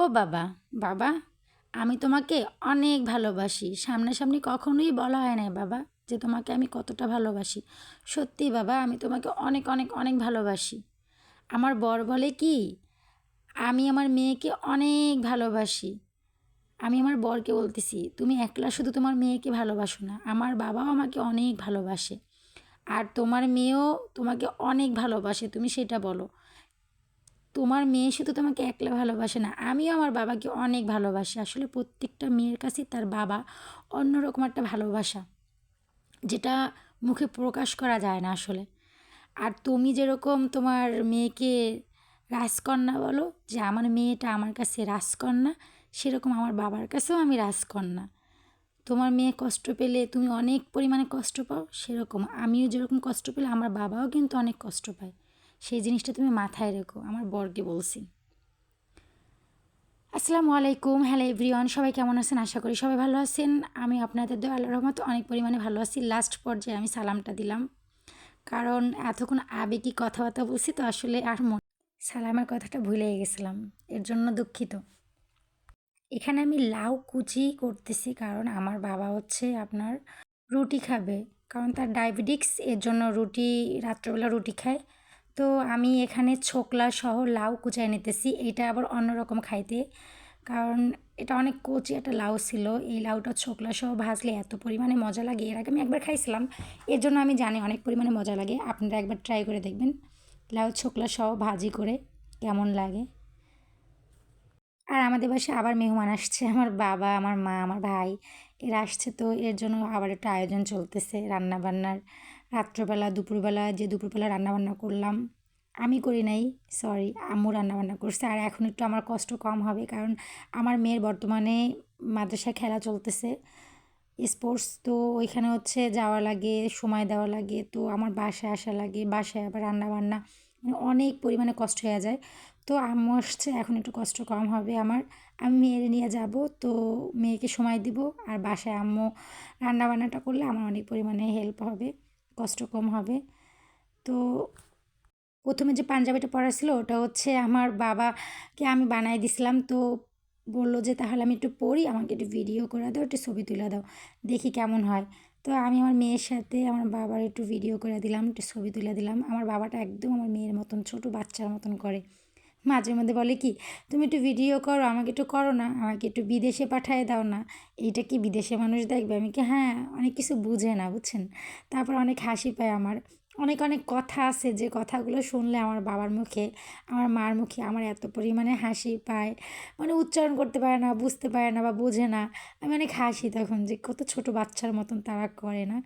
ও বাবা বাবা, আমি তোমাকে অনেক ভালোবাসি। সামনাসামনি কখনোই বলা হয় না বাবা, যে তোমাকে আমি কতটা ভালোবাসি। সত্যি বাবা, আমি তোমাকে অনেক অনেক অনেক ভালোবাসি। আমার বর বলে কি, আমি আমার মেয়েকে অনেক ভালোবাসি। আমি আমার বরকে বলতেছি, তুমি একলা শুধু তোমার মেয়েকে ভালোবাসো না, আমার বাবাও আমাকে অনেক ভালোবাসে। আর তোমার মেয়েও তোমাকে অনেক ভালোবাসে, তুমি সেটা বলো। তোমার মেয়ে শুধু তোমাকে একলা ভালোবাসে না, আমিও আমার বাবাকে অনেক ভালোবাসি। আসলে প্রত্যেকটা মেয়ের কাছে তার বাবা অন্যরকম একটা ভালোবাসা, যেটা মুখে প্রকাশ করা যায় না আসলে। আর তুমি যেরকম তোমার মেয়েকে রাজকন্যা বলো, যে আমার মেয়েটা আমার কাছে রাজকন্যা, সেরকম আমার বাবার কাছেও আমি রাজকন্যা। তোমার মেয়ে কষ্ট পেলে তুমি অনেক পরিমাণে কষ্ট পাও, সেরকম। আমিও যেরকম কষ্ট পেলে আমার বাবাও কিন্তু অনেক কষ্ট পায়। সেই জিনিসটা তুমি মাথায় রেখো, আমার বরকে বলছি। আসসালামু আলাইকুম, হ্যালো এভরিওয়ান, সবাই কেমন আছেন? আশা করি সবাই ভালো আছেন। আমি আপনাদের দোয়া আল্লাহ রহমত, অনেক পরিমাণে ভালো আছি। লাস্ট পর্যায়ে আমি সালামটা দিলাম। কারণ এতক্ষণ আবেগী কথাবার্তা বলছি তো আসলে আর মন সালামের কথাটা ভুলে গেছিলাম। এর জন্য দুঃখিত। এখানে আমি লাউ কুচি করতেছি কারণ আমার বাবা হচ্ছে আপনার রুটি খাবে। কারণ তার ডায়াবেটিক্স এর জন্য রুটি, রাত্রবেলা রুটি খায়। তো আমি এখানে ছোকলা সহ লাউ কুচাই নিতেছি। এটা আবার অন্যরকম খাইতে। কারণ এটা অনেক কচি একটা লাউ ছিল। এই লাউটা ছোকলা সহ ভাজলে এত পরিমাণে মজা লাগে। এর আগে আমি একবার খাইছিলাম। এর জন্য আমি জানি অনেক পরিমাণে মজা লাগে। আপনারা একবার ট্রাই করে দেখবেন। লাউ ছোকলা সহ ভাজি করে কেমন লাগে। আমাদের বাসায় আবার মেহমান আসছে, আমার বাবা, আমার মা, আমার ভাই, এরা আসছে তো এর জন্য আবার একটা আয়োজন চলতেছে রান্নাবান্নার। রাত্রবেলা, দুপুরবেলা, যে দুপুরবেলা রান্নাবান্না করলাম, আমি করি নাই সরি আম্মু রান্নাবান্না করছে। আর এখন একটু আমার কষ্ট কম হবে, কারণ আমার মেয়ের বর্তমানে মাদ্রাসায় খেলা চলতেছে স্পোর্টস তো ওইখানে হচ্ছে যাওয়া লাগে, সময় দেওয়া লাগে, তো আমার বাসায় আসা লাগে, বাসায় আবার রান্নাবান্না মানে অনেক পরিমাণে কষ্ট হয়ে যায়। তো আম্মু আসছে, এখন একটু কষ্ট কম হবে আমার। আমি মেয়ের নিয়ে যাব, তো মেয়েকে সময় দিব। আর বাসায় আম্মু রান্নাবান্নাটা করলে আমার অনেক পরিমাণে হেল্প হবে, কষ্ট কম হবে। তো প্রথমে যে পাঞ্জাবিটা পরা ছিল, ওটা হচ্ছে আমার বাবাকে আমি বানাই দিছিলাম। তো বলল যে, তাহলে আমি একটু পড়ি, আমাকে একটু ভিডিও করে দাও, একটু ছবি তুলে দাও, দেখি কেমন হয়। তো আমি আমার মেয়ের সাথে আমার বাবার একটু ভিডিও করে দিলাম, একটু ছবি তুলে দিলাম। আমার বাবাটা একদম আমার মেয়ের মতন, ছোটো বাচ্চার মতন করে। মাঝে মধ্যে বলে কি, তুমি একটু ভিডিও করো, আমাকে একটু করো না, আমাকে একটু বিদেশে পাঠিয়ে দাও না। এইটা কি বিদেশে মানুষ দেখবে? আমি কি হ্যাঁ অনেক কিছু বুঝে না, বুঝছেন? তারপর অনেক হাসি পায় আমার। অনেক অনেক কথা আছে, যে কথাগুলো শুনলে আমার বাবার মুখে, আমার মার মুখে আমার এত পরিমাণে হাসি পায়। মানে উচ্চারণ করতে পারে না, বুঝতে পারে না বা বোঝে না। আমি অনেক হাসি তখন যে কত ছোট বাচ্চার মতন তারা করে না।